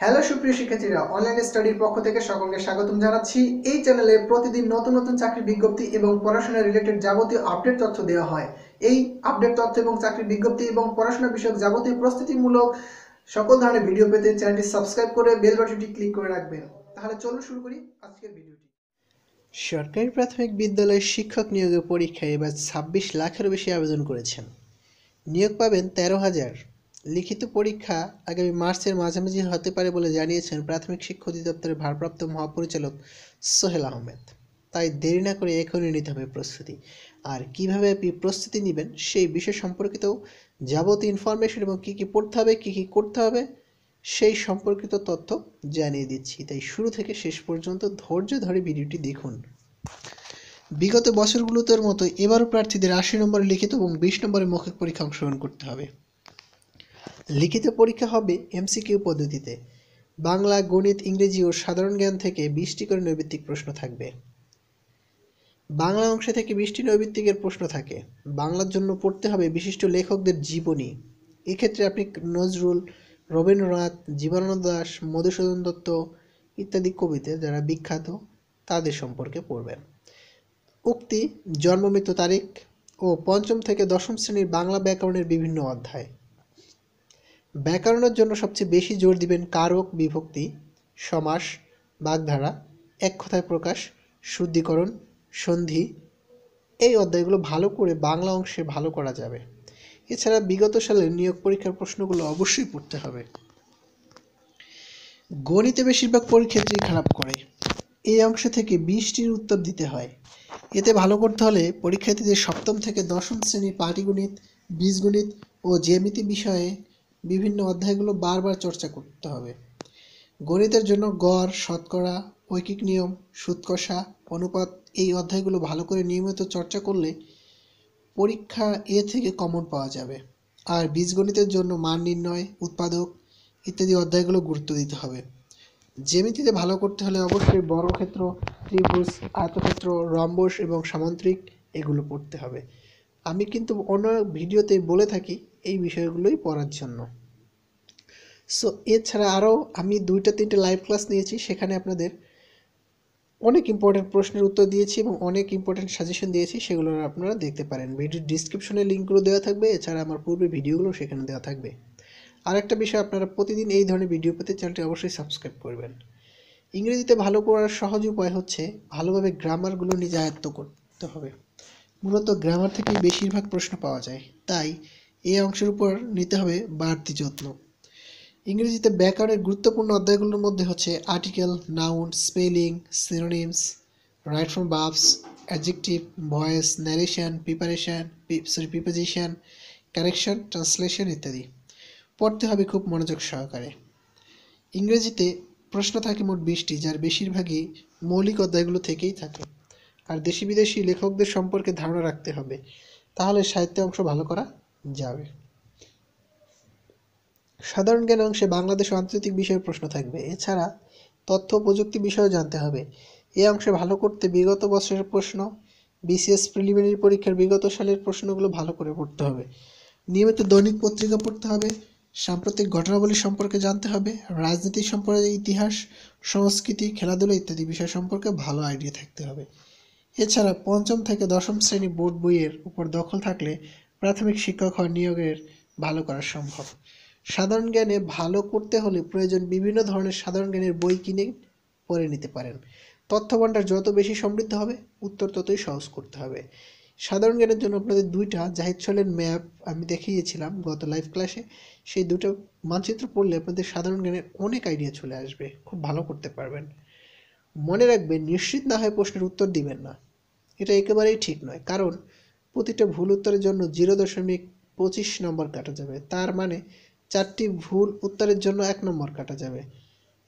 Hello সুপ্রিয় শিক্ষার্থীরা online স্টাডির পক্ষ থেকে সকলকে স্বাগতম জানাচ্ছি। এই চ্যানেলে প্রতিদিন নতুন নতুন চাকরির বিজ্ঞপ্তি এবং পড়াশোনা রিলেটেড যাবতীয় আপডেট তথ্য দেওয়া হয়। এই আপডেট তথ্য এবং চাকরির বিজ্ঞপ্তি এবং পড়াশোনা বিষয়ক যাবতীয় প্রস্তুতিমূলক সকল ধরনের ভিডিও পেতে চ্যানেলটি সাবস্ক্রাইব করে বেল বাটনটি ক্লিক করে রাখবেন। তাহলে চলুন শুরু করি আজকের ভিডিওটি সরকারি প্রাথমিক বিদ্যালয়ের শিক্ষক নিয়োগের পরীক্ষায় এবার ছাব্বিশ লাখেরও বেশি আবেদন করেছেন। নিয়োগ পাবেন তেরো হাজার। লিখিত পরীক্ষা আগামী মার্চের মাঝামাঝি হতে পারে বলে জানিয়েছেন প্রাথমিক শিক্ষা অধিদপ্তরের ভারপ্রাপ্ত মহাপরিচালক সোহেল আহমেদ। তাই দেরি না করে এখনই নিতে হবে প্রস্তুতি। আর কীভাবে আপনি প্রস্তুতি নেবেন সেই বিষয় সম্পর্কিত যাবতীয় ইনফরমেশন এবং কী কী পড়তে হবে, কী কী করতে হবে, সেই সম্পর্কিত তথ্য জানিয়ে দিচ্ছি। তাই শুরু থেকে শেষ পর্যন্ত ধৈর্য ধরে ভিডিওটি দেখুন। বিগত বছরগুলোতের মতো এবারও প্রার্থীদের আশি নম্বরে লিখিত এবং বিশ নম্বরে মৌখিক পরীক্ষা অংশগ্রহণ করতে হবে। লিখিত পরীক্ষা হবে এমসিকিউ পদ্ধতিতে। বাংলা, গণিত, ইংরেজি ও সাধারণ জ্ঞান থেকে বিশটি করে নৈবিত্তিক প্রশ্ন থাকবে। বাংলা অংশ থেকে বিশটি নৈবিত্তিকের প্রশ্ন থাকে। বাংলার জন্য পড়তে হবে বিশিষ্ট লেখকদের জীবনী। এক্ষেত্রে আপনি নজরুল, রবীন্দ্রনাথ, জীবনানন্দ দাস, মধুসূদন দত্ত ইত্যাদি কবিতে যারা বিখ্যাত, তাদের সম্পর্কে পড়বেন। উক্তি জন্মমৃত্যু তারিখ ও পঞ্চম থেকে দশম শ্রেণির বাংলা ব্যাকরণের বিভিন্ন অধ্যায়। ব্যাকরণের জন্য সবচেয়ে বেশি জোর দিবেন কারক বিভক্তি, সমাস, বাগধারা, এক কথায় প্রকাশ, শুদ্ধিকরণ, সন্ধি। এই অধ্যায়গুলো ভালো করে বাংলা অংশে ভালো করা যাবে। এছাড়া বিগত সালের নিয়োগ পরীক্ষার প্রশ্নগুলো অবশ্যই পড়তে হবে। গণিতে বেশিরভাগ পরীক্ষার্থী খারাপ করে। এই অংশ থেকে বিশটির উত্তর দিতে হয়। এতে ভালো করতে হলে পরীক্ষার্থীদের সপ্তম থেকে দশম শ্রেণির পাটিগণিত, বীজগণিত ও জ্যামিতি বিষয়ে বিভিন্ন অধ্যায়গুলো বারবার চর্চা করতে হবে। গণিতের জন্য গড়, শতকরা, ঐকিক নিয়ম সুৎকষা অনুপাত এই অধ্যায়গুলো ভালো করে নিয়মিত চর্চা করলে পরীক্ষা এ থেকে কমন পাওয়া যাবে। আর বীজগণিতের জন্য মান নির্ণয়, উৎপাদক ইত্যাদি অধ্যায়গুলো গুরুত্ব দিতে হবে। জ্যামিতিতে ভালো করতে হলে অবশ্যই বর্গক্ষেত্র, ত্রিভুজ, আয়তক্ষেত্র, রম্বস এবং সামান্তরিক এগুলো পড়তে হবে। আমি কিন্তু অন্য ভিডিওতে বলে থাকি এই বিষয়গুলোই পড়ার জন্য। সো এছাড়া আরও আমি দুইটা, তিনটে লাইভ ক্লাস নিয়েছি। সেখানে আপনাদের অনেক ইম্পর্টেন্ট প্রশ্নের উত্তর দিয়েছি এবং অনেক ইম্পর্টেন্ট সাজেশন দিয়েছি। সেগুলো আপনারা দেখতে পারেন। ভিডিওর ডিসক্রিপশনে লিঙ্কগুলো দেওয়া থাকবে। এছাড়া আমার পূর্বে ভিডিওগুলো সেখানে দেওয়া থাকবে। আরেকটা বিষয়, আপনারা প্রতিদিন এই ধরনের ভিডিও পেতে চ্যানেলটি অবশ্যই সাবস্ক্রাইব করবেন। ইংরেজিতে ভালো করার সহজ উপায় হচ্ছে ভালোভাবে গ্রামারগুলো নিজে আয়ত্ত করতে হবে। মূলত গ্রামার থেকেই বেশিরভাগ প্রশ্ন পাওয়া যায়। তাই এই অংশের উপর নিতে হবে বাড়তি যত্ন। ইংরেজিতে ব্যাকরণের গুরুত্বপূর্ণ অধ্যায়গুলোর মধ্যে হচ্ছে article, noun, spelling, synonyms, right from verbs adjective, voice, narration, preparation sorry, preposition, correction, translation ইত্যাদি। পড়তে হবে খুব মনোযোগ সহকারে। ইংরেজিতে প্রশ্ন থাকে মোট বিশটি, যার বেশিরভাগই মৌলিক অধ্যায়গুলো থেকেই থাকে। আর দেশি বিদেশি লেখকদের সম্পর্কে ধারণা রাখতে হবে, তাহলে সাহিত্য অংশ ভালো করা যাবে। সাধারণ জ্ঞান অংশে বাংলাদেশ আন্তর্জাতিক বিষয়ের প্রশ্ন থাকবে। এছাড়া তথ্য প্রযুক্তি বিষয়েও জানতে হবে। এই অংশে ভালো করতে বিগত বছরের প্রশ্ন, বিসিএস প্রিলিমিনারি পরীক্ষার বিগত সালের প্রশ্নগুলো ভালো করে পড়তে হবে। নিয়মিত দৈনিক পত্রিকা পড়তে হবে, সাম্প্রতিক ঘটনাবলী সম্পর্কে জানতে হবে, রাজনীতি সম্পর্কে ইতিহাস, সংস্কৃতি, খেলাধুলা ইত্যাদি বিষয় সম্পর্কে ভালো আইডিয়া থাকতে হবে। এছাড়া পঞ্চম থেকে দশম শ্রেণি বোর্ড বইয়ের উপর দখল থাকলে প্রাথমিক শিক্ষক হওয়ার নিয়োগের ভালো করা সম্ভব। সাধারণ জ্ঞানে ভালো করতে হলে প্রয়োজন বিভিন্ন ধরনের সাধারণ জ্ঞানের বই কিনে পড়ে নিতে পারেন। তথ্য ভাণ্ডার যত বেশি সমৃদ্ধ হবে, উত্তর ততই সহজ করতে হবে। সাধারণ জ্ঞানের জন্য আপনাদের দুইটা জাহিদ ছলের ম্যাপ আমি দেখিয়েছিলাম গত লাইভ ক্লাসে। সেই দুটো মানচিত্র পড়লে আপনাদের সাধারণ জ্ঞানের অনেক আইডিয়া চলে আসবে। খুব ভালো করতে পারবেন। মনে রাখবেন, নিশ্চিত না হয়ে প্রশ্নের উত্তর দিবেন না। এটা একেবারেই ঠিক নয়। কারণ প্রতিটা ভুল উত্তরের জন্য জিরো দশমিক পঁচিশ নম্বর কাটা যাবে। তার মানে চারটি ভুল উত্তরের জন্য এক নম্বর কাটা যাবে।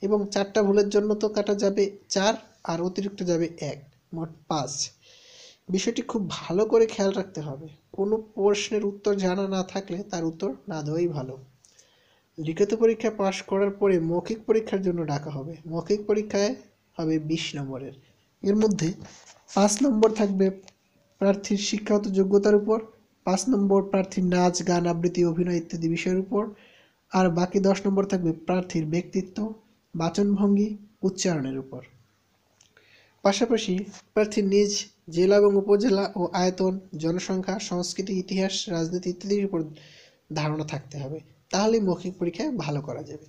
এবং চারটা ভুলের জন্য তো কাটা যাবে চার, আর অতিরিক্ত যাবে এক, মোট পাঁচ। বিষয়টি খুব ভালো করে খেয়াল রাখতে হবে। কোনো প্রশ্নের উত্তর জানা না থাকলে তার উত্তর না দেওয়াই ভালো। লিখিত পরীক্ষা পাশ করার পরে মৌখিক পরীক্ষার জন্য ডাকা হবে। মৌখিক পরীক্ষায় হবে বিশ নম্বরের। এর মধ্যে পাঁচ নম্বর থাকবে প্রার্থীর শিক্ষাগত যোগ্যতার উপর, পাঁচ নম্বর প্রার্থীর নাচ, গান, আবৃত্তি, অভিনয় ইত্যাদি বিষয়ের উপর, আর বাকি দশ নম্বর থাকবে প্রার্থীর ব্যক্তিত্ব, বাচনভঙ্গি, উচ্চারণের উপর। পাশাপাশি প্রার্থীর নিজ জেলা এবং উপজেলা ও আয়তন, জনসংখ্যা, সংস্কৃতি, ইতিহাস, রাজনীতি ইত্যাদির উপর ধারণা থাকতে হবে। তাহলেই মৌখিক পরীক্ষায় ভালো করা যাবে।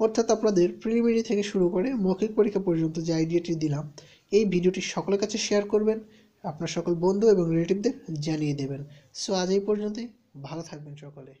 অর্থাৎ আপনাদের প্রিলিমিনারি থেকে শুরু করে মৌখিক পরীক্ষা পর্যন্ত যে আইডিয়াটি দিলাম, এই ভিডিওটি সকলের কাছে শেয়ার করবেন, আপনার সকল বন্ধু এবং রিলেটিভদের জানিয়ে দেবেন। সো আজ এই পর্যন্তই, ভালো থাকবেন সকলে।